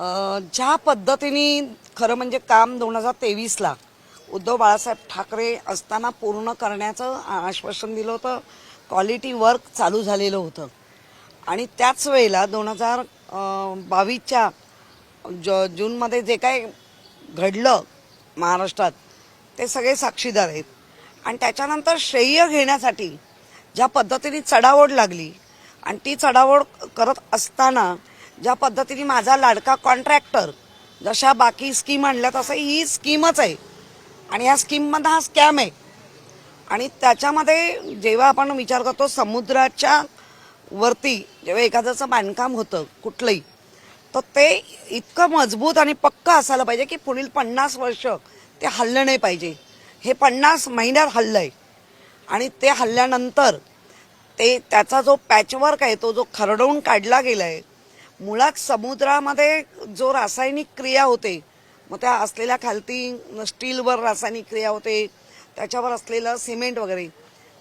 ज्या पद्धतीने खरं म्हणजे काम दोन हजार तेवीसला उद्धव बाळासाहेब ठाकरे असताना पूर्ण करण्याचं आश्वासन दिलं होतं क्वालिटी वर्क चालू झालेलं होतं. आणि त्याच वेळेला दोन हजार बावीसच्या ज जूनमध्ये जे काय घडलं महाराष्ट्रात ते सगळे साक्षीदार आहेत. आणि त्याच्यानंतर श्रेय घेण्यासाठी ज्या पद्धतीने चढाओढ लागली आणि ती चढाओढ करत असताना ज्या पद्धतीने माझा लाडका कॉन्ट्रॅक्टर जशा बाकी स्कीम आणल्या तसं ही स्कीमच आहे. आणि या स्कीममध्ये हा स्कॅम आहे. आणि त्याच्यामध्ये जेव्हा आपण विचार करतो समुद्राच्या वरती जेव्हा एखाद्याचं बांधकाम होतं कुठलंही तर ते इतकं मजबूत आणि पक्क असायला पाहिजे की पुढील पन्नास वर्ष ते हल्लं नाही पाहिजे. हे पन्नास महिन्यात हल्लं आहे आणि ते हल्ल्यानंतर ते त्याचा जो पॅचवर्क आहे तो जो खरडवून काढला गेला आहे मुळात समुद्रामध्ये जो रासायनिक क्रिया होते मग त्या असलेल्या खालती स्टीलवर रासायनिक क्रिया होते त्याच्यावर असलेलं सिमेंट वगैरे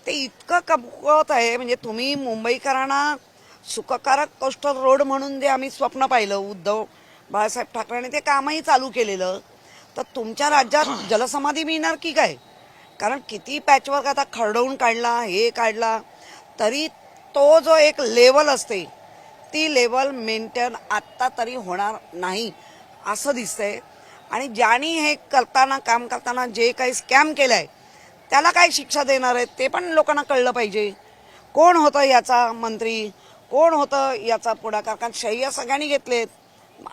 ते इतकं कमकुवत आहे. म्हणजे तुम्ही मुंबईकरांना सुखकारक कोस्टल रोड म्हणून जे आम्ही स्वप्न पाहिलं उद्धव बाळासाहेब ठाकरेंनी ते कामही चालू केलेलं तर तुमच्या राज्यात जलसमाधी मिळणार की काय? कारण किती पॅचवर्क आता खरडवून काढला हे काढला तरी तो जो एक लेवल असते ती लेवल मेंटेन आत्ता तरी होणार नाही असं दिसतंय. आणि ज्यांनी हे करताना काम करताना जे काही स्कॅम केलं आहे त्याला काय शिक्षा देणार आहे ते पण लोकांना कळलं पाहिजे. कोण होतं याचा मंत्री? कोण होतं याचा पुढाकार? कारण शय्या सगळ्यांनी घेतलेत.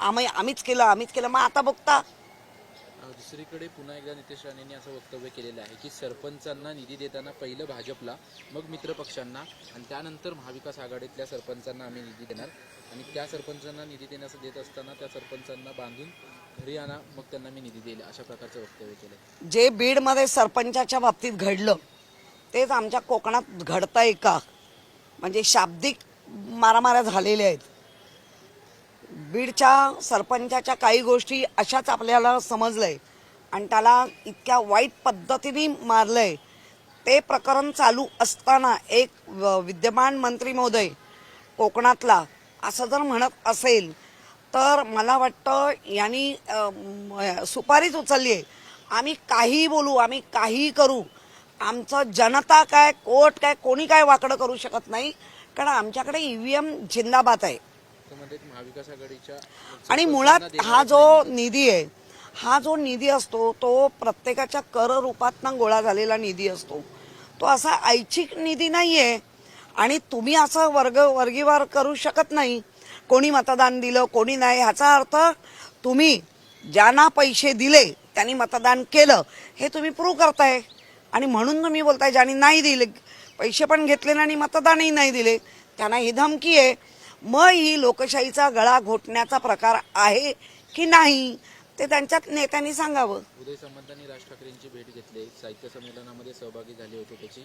आम्ही आम्हीच केलं आम्हीच केलं. मग आता बघता दुसरीकडे पुन्हा एकदा नितेश राणेंनी असं वक्तव्य केलेलं आहे की सरपंचांना निधी देताना पहिलं भाजपला मग मित्रपक्षांना आणि त्यानंतर महाविकास आघाडीतल्या सरपंचांना आम्ही निधी देणार. आणि त्या सरपंचांना निधी देण्याचं देत असताना त्या सरपंचांना बांधून घरी आणा मग त्यांना मी निधी देईल अशा प्रकारचं वक्तव्य केलं जे बीडमध्ये सरपंचाच्या बाबतीत घडलं तेच आमच्या कोकणात घडतंय का? म्हणजे शाब्दिक मारामाऱ्या झालेल्या आहेत. बीडच्या सरपंचाच्या काही गोष्टी अशाच आपल्याला समजलंय. आणि त्याला इतक्या वाईट पद्धतीने मारलंय. ते प्रकरण चालू असताना एक व- विद्यमान मंत्री महोदय कोकणातला असं जर म्हणत असेल तर मला वाटतं यांनी सुपारीच उचलली आहे. आम्ही काहीही बोलू आम्ही काहीही करू. आमचं जनता काय कोर्ट काय कोणी काय वाकडं करू शकत नाही. कारण आमच्याकडे ई व्ही एम जिंदाबाद आहे. महाविकास आघाडीच्या आणि मुळात हा जो निधी आहे हा जो निधी असतो तो प्रत्येकाच्या कर रूपातनं गोळा झालेला निधी असतो. तो असा ऐच्छिक निधी नाहीये आणि तुम्ही असं वर्ग वर्गीवार करू शकत नाही. कोणी मतदान दिलं कोणी नाही ह्याचा अर्थ तुम्ही ज्यांना पैसे दिले त्यांनी मतदान केलं हे तुम्ही प्रूव्ह करताय. आणि म्हणून तुम्ही बोलताय ज्यांनी नाही दिले पैसे पण घेतले आणि मतदानही नाही दिले त्यांना ही धमकी आहे. मग ही लोकशाहीचा गळा घोटण्याचा प्रकार आहे की नाही? ते त्यांच्यात नेत्यांनी सांगावं. उदय सामंतांनी राज ठाकरेंची भेट घेतली. साहित्य संमेलनामध्ये सहभागी झाले होते त्याची.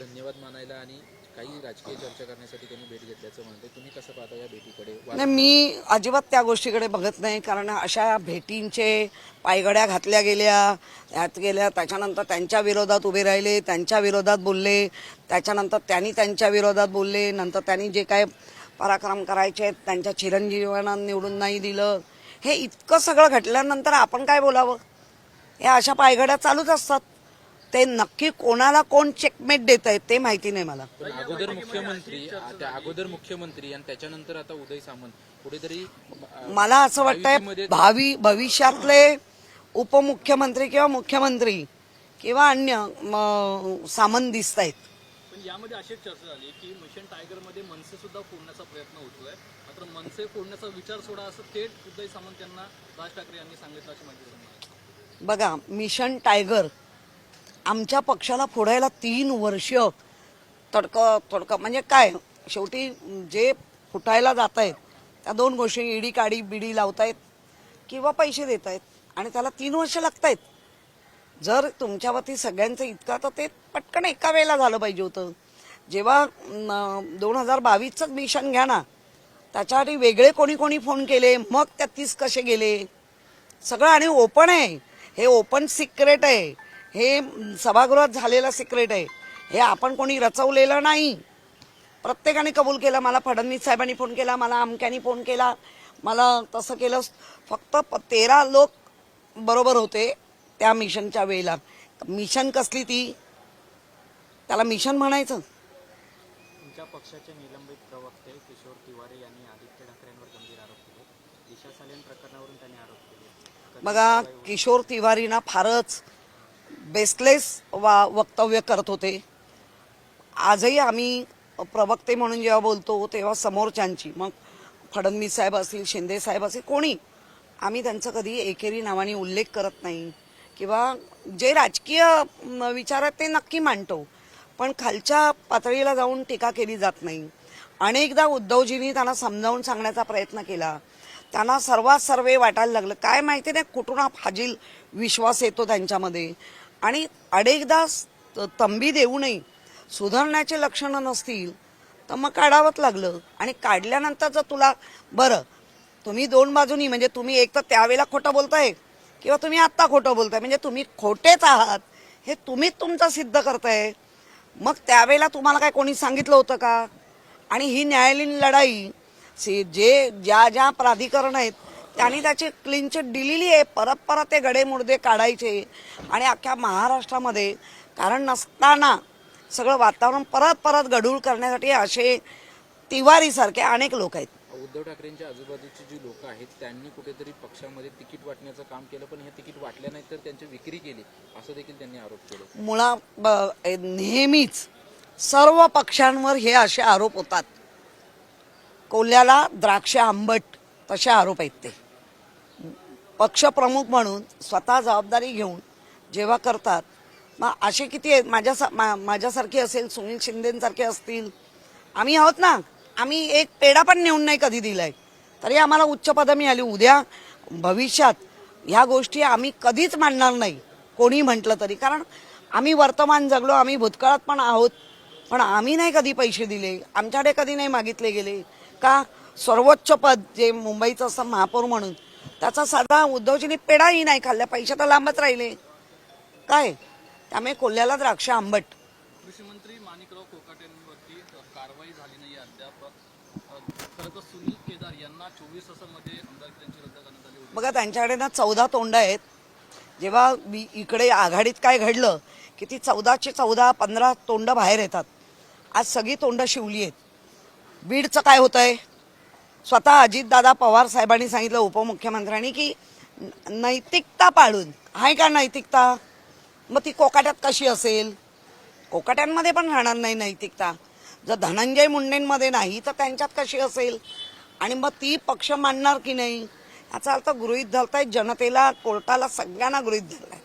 धन्यवाद मानायला आणि काही राजकीय चर्चा करण्यासाठी त्यांनी भेट घेतल्याचं म्हणते. तुम्ही कसं पाहता या भेटीकडे? नाही मी अजिबात त्या गोष्टीकडे बघत नाही. कारण अशा भेटींचे पायगड्या घातल्या गेल्या त्यात गेल्या. त्याच्यानंतर त्यांच्या विरोधात उभे राहिले त्यांच्या विरोधात बोलले. त्याच्यानंतर त्यांनी त्यांच्या विरोधात बोलले. नंतर त्यांनी जे काय पराक्रम करायचे आहेत, त्यांच्या चिरंजीवांना निवडून नाही दिलं. हे इतकं सगळं घटल्यानंतर आपण काय बोलावं? हे अशा पायघड्या चालूच असतात. ते नक्की कोणाला कोण चेकमेट देत आहेत ते माहिती नाही मला. पण अगोदर मुख्यमंत्री त्या अगोदर मुख्यमंत्री आणि त्याच्यानंतर आता उदय सामंत कुठेतरी मला असं वाटतंय भावी भविष्यातले उपमुख्यमंत्री किंवा मुख्यमंत्री किंवा अन्य म, सामंत दिसत आहेत पण यामध्ये अशी चर्चा झाली की मिशन टायगरमध्ये मनसे सुद्धा फोडण्याचा प्रयत्न होतोय. मात्र मनसे फोडण्याचा विचार सोडा असं थेट उदय सामंत यांना राज ठाकरे यांनी सांगितलं अशी माहिती बघा मिशन टायगर आमच्या पक्षाला फोडायला तीन वर्ष तडकं तडकं म्हणजे काय? शेवटी जे फुटायला जात आहेत त्या दोन गोष्टी इडी काडी बिडी लावतायत किंवा पैसे देत आहेत आणि त्याला तीन वर्ष लागत आहेत जर तुमच्यावरती सगळ्यांचं इतका तर ते पटकन एका वेळेला झालं पाहिजे होतं. जेव्हा दोन हजार बावीसचंच मिशन घ्या ना त्याच्यासाठी वेगळे कोणी कोणी फोन केले मग त्या तीस कसे गेले? सगळं आणि ओपन आहे. हे ओपन सिक्रेट आहे. हे सभागृहात झालेलं सिक्रेट आहे. हे आपण कोणी रचवलेलं नाही. प्रत्येकाने कबूल केलं मला फडणवीस साहेबांनी फोन केला मला अमक्यानी फोन केला मला तसं केलं. फक्त प- तेरा लोक बरोबर होते. त्या मिशनच्या वेळेला. मिशन कसली ती? त्याला मिशन म्हणायचं. तुमच्या पक्षाचे निलंबित प्रवक्ते किशोर तिवारी यांनी आदित्य ठाकरेंवर गंभीर आरोप केले. दिशा सालेन प्रकरणावरून त्यांनी आरोप केले. बघा किशोर तिवारीना फारच बेसलेस वा वक्तव्य करत होते. आजही आम्ही प्रवक्ते म्हणून जेव्हा बोलतो तेव्हा समोरच्यांची मग फडणवीस साहेब असतील शिंदे साहेब असतील कोणी? आम्ही त्यांचं कधी एकेरी नावाने उल्लेख करत नाही. किंवा जे राजकीय विचार आहेत ते नक्की मांडतो. पण खालच्या पातळीला जाऊन टीका केली जात नाही. अनेकदा उद्धवजींनी त्यांना समजावून सांगण्याचा प्रयत्न केला. त्यांना सर्वात सर्वे वाटायला लागलं. काय माहिती नाही कुठून हा फाजील विश्वास येतो त्यांच्यामध्ये. आणि अनेकदा तंबी तंबी देऊनही सुधारण्याचे लक्षणं नसतील तर मग काढावंच लागलं. आणि काढल्यानंतर जर तुला बरं तुम्ही दोन बाजूनी म्हणजे तुम्ही एक तर त्यावेळेला खोटं बोलताय किंवा तुम्ही आत्ता खोटं बोलताय म्हणजे तुम्ही खोटेच आहात हे तुम्हीच तुमचं सिद्ध करताय. मग त्यावेळेला तुम्हाला काय कोणी सांगितलं होतं का? आणि ही न्यायालयीन लढाई से- जे ज्या ज्या प्राधिकरण आहेत त्यांनी त्याची क्लीन चिट दिलेली आहे. परत परत ते गडे काढायचे. आणि अख्ख्या महाराष्ट्रामध्ये कारण नसताना सगळं वातावरण परत परत गढूळ करण्यासाठी असे तिवारीसारखे अनेक लोक आहेत. उद्धव ठाकरेंच्या आजूबाजूची जी लोक आहेत त्यांनी कुठेतरी पक्षामध्ये तिकीट वाटण्याचं काम केलं पण हे तिकीट वाटल्या नाही तर त्यांची विक्री केली असं देखील त्यांनी आरोप केले. मुळा नेहमीच सर्व पक्षांवर हे असे आरोप होतात. कोल्ह्याला द्राक्ष आंबट तसे आरोप आहेत ते. पक्षप्रमुख म्हणून स्वतः जबाबदारी घेऊन जेव्हा करतात मग असे किती आहेत? माझ्या मा- माझ्यासारखे असेल सुनील शिंदेसारखे असतील. आम्ही आहोत ना? आम्ही एक पेढा पण नेऊन नाही कधी दिलाय. तरी आम्हाला उच्च पदं मिळाली. उद्या भविष्यात ह्या गोष्टी आम्ही कधीच मांडणार नाही. कोणी म्हटलं तरी. कारण आम्ही वर्तमान जगलो आम्ही भूतकाळात पण आहोत. पण आम्ही नाही कधी पैसे दिले. आमच्याकडे कधी नाही मागितले गेले. का? सर्वोच्च पद जे मुंबईचं असं महापौर म्हणून त्याचा साधा उद्धवजीने पेढाही नाही खाल्ला पैसे तर लांबच राहिले. काय? त्यामुळे कोल्ह्याला द्राक्ष आंबट. बघा त्यांच्याकडे ना चौदा तोंड आहेत. जेव्हा वि- इकडे आघाडीत काय घडलं की ती चौदाचे चौदा पंधरा तोंड बाहेर येतात. आज सगळी तोंड शिवली आहेत. बीडचं काय होत आहे स्वतः अजितदादा पवार साहेबांनी सांगितलं उपमुख्यमंत्र्यांनी की नैतिकता पाळून. आहे का नैतिकता? मग ती कोकाट्यात कशी असेल? कोकाट्यांमध्ये पण राहणार नाही नैतिकता. जर धनंजय मुंडेंमध्ये नाही तर त्यांच्यात कशी असेल? आणि मग ती पक्ष मांडणार की नाही? याचा अर्थ गृहित धरताय जनतेला कोर्टाला सगळ्यांना गृहित धरलाय